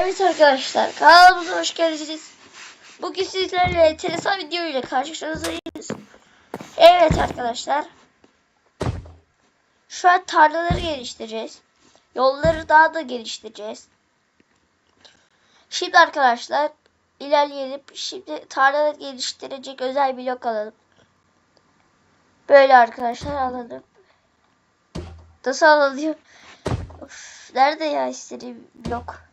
Evet arkadaşlar kanalımıza hoş geldiniz. Bugün sizlerle telefon video ile karşınızdayız. Evet arkadaşlar. Şu an tarlaları geliştireceğiz. Yolları daha da geliştireceğiz. Şimdi arkadaşlar ilerleyelim. Şimdi tarlaları geliştirecek özel blok alalım. Böyle arkadaşlar alalım. Nasıl alınıyor? Of, nerede ya istediğim blok?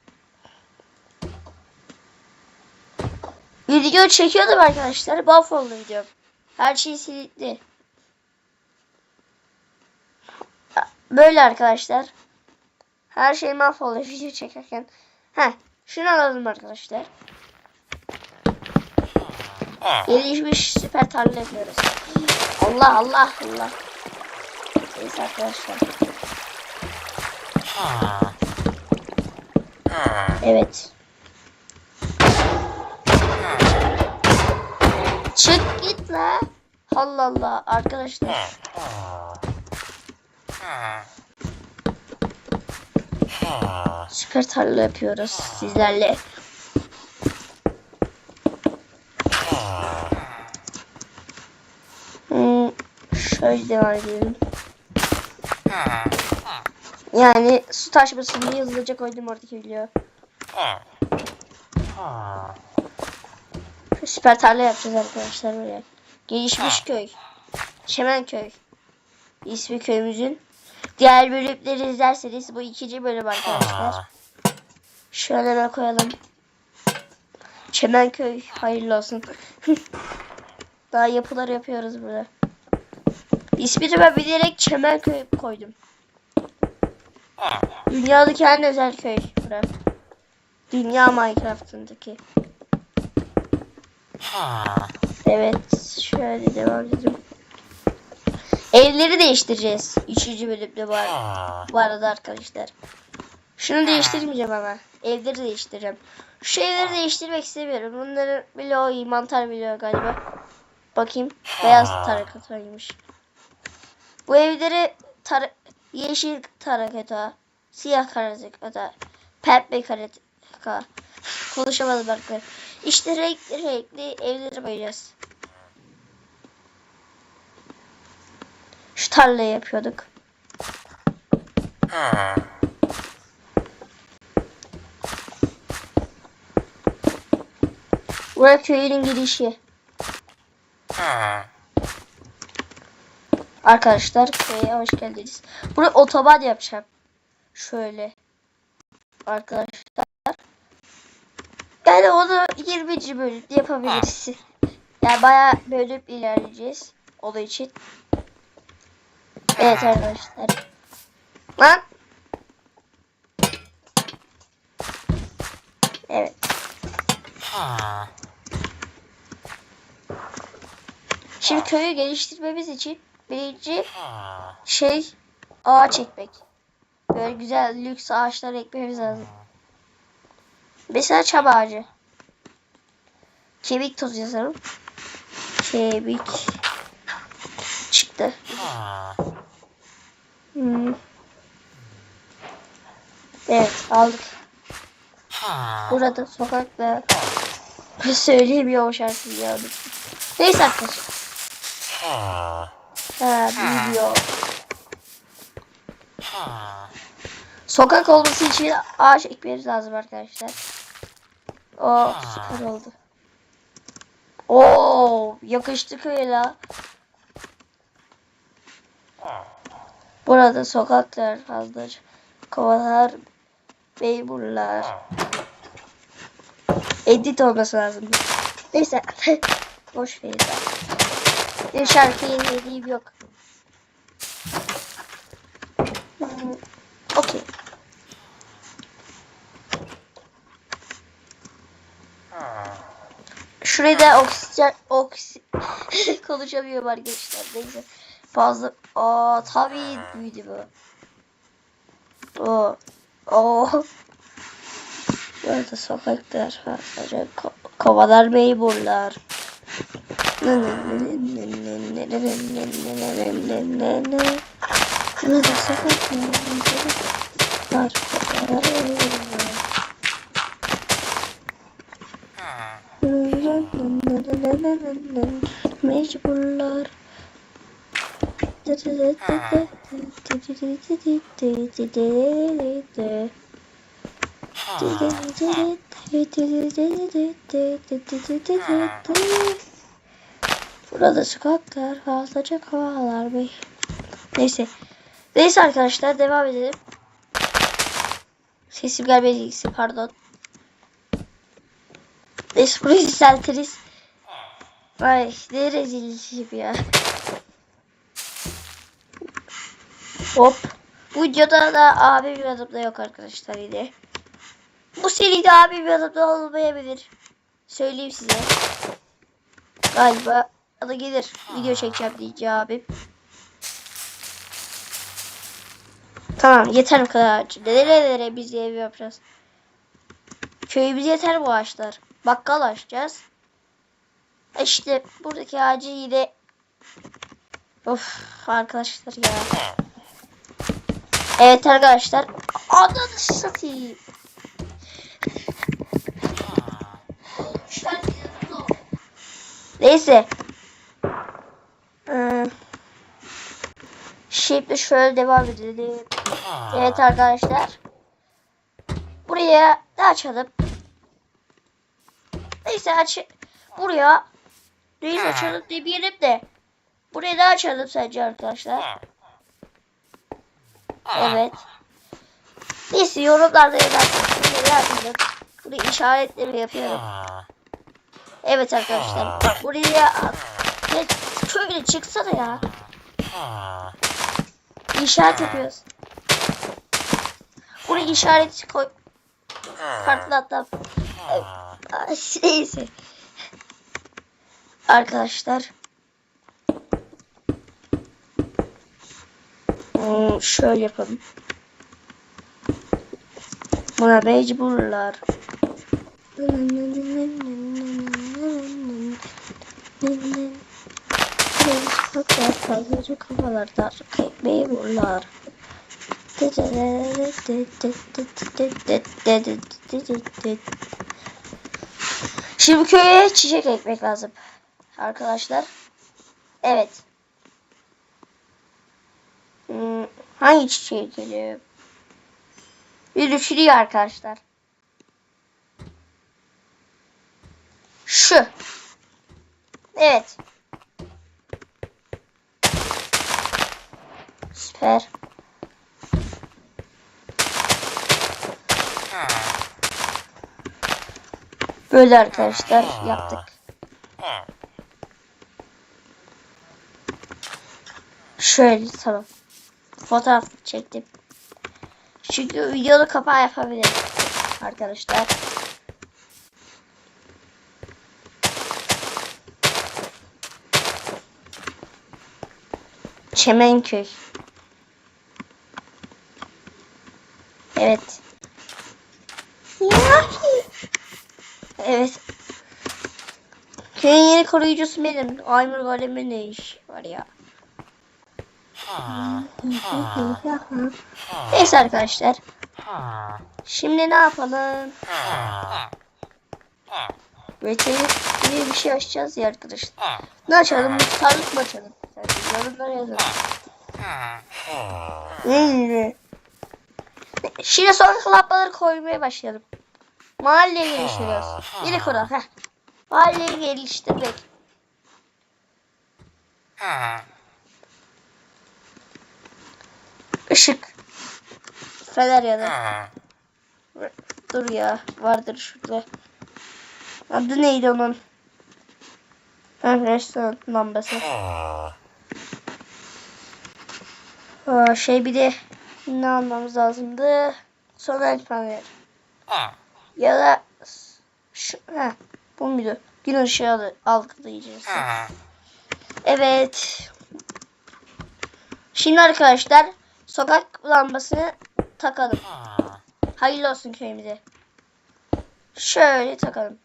Video çekiyordum arkadaşlar. Mahvoldu videom. Her şey silindi. Böyle arkadaşlar. Her şey mahvoldu video çekerken. Heh. Şunu alalım arkadaşlar. Gelişmiş süper tarla yapıyoruz. Allah Allah Allah. Neyse arkadaşlar. Evet. La. Allah Allah arkadaşlar. Süper tarla yapıyoruz sizlerle. Hmm, şöyle devam edelim. Yani su taşmasın diye hızlıca koydum oradaki video. Süper tarla yapacağız arkadaşlar böyle. Gelişmiş köy. Çemenköy. İsmi köyümüzün. Diğer bölümleri izlerseniz bu ikinci bölüm arkadaşlar. Şöyle ben koyalım. Çemenköy hayırlı olsun. Daha yapılar yapıyoruz burada. İsmini ben bilerek Çemenköy koydum. Dünyadaki en özel köy burası. Dünya Minecraft'ındaki. Evet, şöyle devam edelim. Evleri değiştireceğiz. Üçüncü bölümde var. Bu arada arkadaşlar. Şunu değiştirmeyeceğim ama. Evleri değiştireceğim. Şu evleri değiştirmek istemiyorum. Bunların bloğu mantar bloğu galiba. Bakayım. Beyaz tarakataymış. Bu evleri tar yeşil tarakata, siyah tarakata, pembe tarakata. Konuşamadım arkadaşlar. İşte renkli renkli evleri boyayacağız. Şu tarlayı yapıyorduk. Burası köyünün girişi. Arkadaşlar köye hoş geldiniz. Buraya otoban yapacağım. Şöyle. Arkadaşlar. Yani onu 20. bölümde yapabiliriz. Yani bayağı bölüm ilerleyeceğiz. Onun için. Evet arkadaşlar. Lan. Evet. Şimdi köyü geliştirmemiz için birinci şey ağaç ekmek. Böyle güzel lüks ağaçlar ekmemiz lazım. Mesela çam ağacı. Kemik tozu yazalım. Kemik çıktı. Hmm. Evet aldık. Burada sokakta söyleyemiyor o şarkıyı ya. Neyse arkadaşlar. Ha video. Sokak olması için ağaç ekmemiz lazım arkadaşlar. O süper oldu. Oo yakıştı köye la. Burada sokaklar fazlaca. Kovalar, beyburlar. Edit olması lazım. Neyse. Boş ver. Bir şarkı yenilediğim yok. Hmm, Okey. Şuraya da oksijen oksi konuşamıyorum arkadaşlar. Neyse. Fazla aa tabii büyüdü bu. O Oo. Burada sokaklar var. Ko kovalar beyburlar. Burada sokaklar var. Kovalar beyburlar. Mecburlar. Burada sokaklar fazlaca kovalar bey. Neyse. Neyse arkadaşlar devam edelim. Sesim gelmediyse pardon. Neyse burayı düzeltiriz. Ay ne rezillik ya. Hop. Bu videoda da abi bir adım da yok arkadaşlar yine. Bu seride abi bir adım da olmayabilir. Söyleyeyim size. Galiba da gelir. Video çekeceğim diyeceğim abim. Tamam yeter bu kadar. Nerelere biz ev yapacağız? Köyümüz yeter bu ağaçlar. Bakkal açacağız. E İşte buradaki ağacı yine Of arkadaşlar ya. Evet arkadaşlar. Ananı satayım. Neyse. Ee, şimdi şöyle devam edelim. Evet arkadaşlar. Buraya da açalım. Neyse aç. Buraya. Neyse açalım demeyelim de. Buraya da açalım sence arkadaşlar. Evet. Neyse yorumlarda yapıyorum. Buraya işaretleri yapıyorum. Evet arkadaşlar. Buraya ya, şöyle çıksana ya. İşaret yapıyoruz. Buraya işaret koy. Farklı hatta. Neyse. Arkadaşlar. Hmm, şöyle yapalım. Buna mecburlar. Fakat fazlaca kafalarda memurlar. Şimdi köye çiçek ekmek lazım. Arkadaşlar. Evet. Hmm, hangi çiçeği geliyor? Bir düşünüyor arkadaşlar. Şu. Evet. Süper. Böyle arkadaşlar yaptık. Şöyle tamam. Fotoğraf çektim. Çünkü videoda kapağı yapabilirim. Arkadaşlar. Çemenköy. Evet. Evet. Köyün yeni koruyucusu benim. Aymur Golem'in ne iş var ya. Neyse arkadaşlar. Şimdi ne yapalım? Veteriner diye bir şey açacağız ya arkadaşlar. Ne açalım? Muhtarlık mı açalım? Yorumlara yazın. Şimdi sokak lambaları koymaya başlayalım. Mahalleyi geliştiriyoruz. Yeni kural. Heh. Mahalleyi geliştirmek. Işık. Fener ya da. Dur ya. Vardır şurada. Adı neydi onun? Ha, restoran lambası. Aa, şey bir de ne almamız lazımdı? Sonar panel. Ya da şu, ha, bu muydu? Gün ışığı al- algılayıcısı. Evet. Şimdi arkadaşlar sokak lambasını takalım. Hayırlı olsun köyümüze. Şöyle takalım.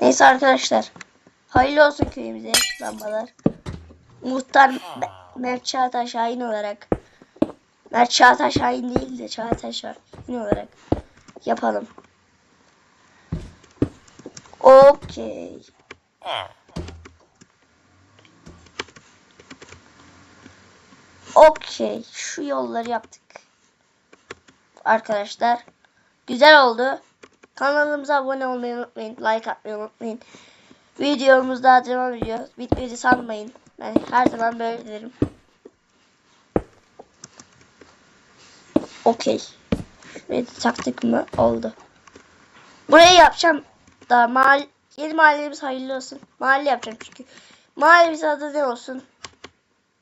Neyse arkadaşlar. Hayırlı olsun köyümüze lambalar. Muhtar Me- Mert Çağatay Şahin olarak Mert Çağatay Şahin değil de Çağatay Şahin olarak yapalım. Okey. Okey. Şu yolları yaptık. Arkadaşlar. Güzel oldu. Kanalımıza abone olmayı unutmayın. Like atmayı unutmayın. Videomuz daha devam ediyor. Bitmedi sanmayın. Ben her zaman böyle derim. Okey. Şurayı da taktık mı? Oldu. Burayı yapacağım. Daha mahal yeni mahallemiz hayırlı olsun. Mahalle yapacağım çünkü. Mahallemizin adı ne olsun?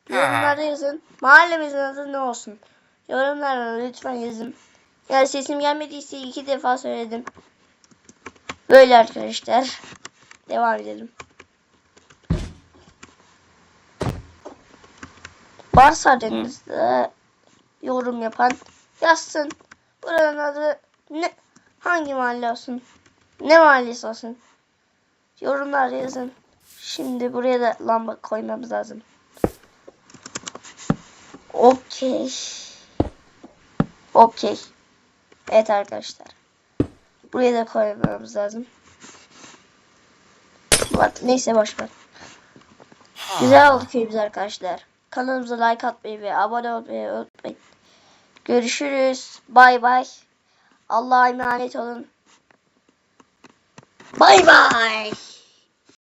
Yorumlarda yazın. Mahallemizin adı ne olsun? Yorumlara lütfen yazın. Yani sesim gelmediyse iki defa söyledim. Böyle arkadaşlar. Devam edelim. Varsa aranızda yorum yapan yazsın. Buranın adı ne? Hangi mahalle olsun? Ne mahallesi olsun? Yorumlar yazın. Şimdi buraya da lamba koymamız lazım. Okey. Okey. Evet arkadaşlar. Buraya da koymamız lazım. Bak neyse boş ver. Güzel oldu köyümüz arkadaşlar. Kanalımıza like atmayı ve abone olmayı. Görüşürüz. Bay bay. Allah'a emanet olun. Bay bay.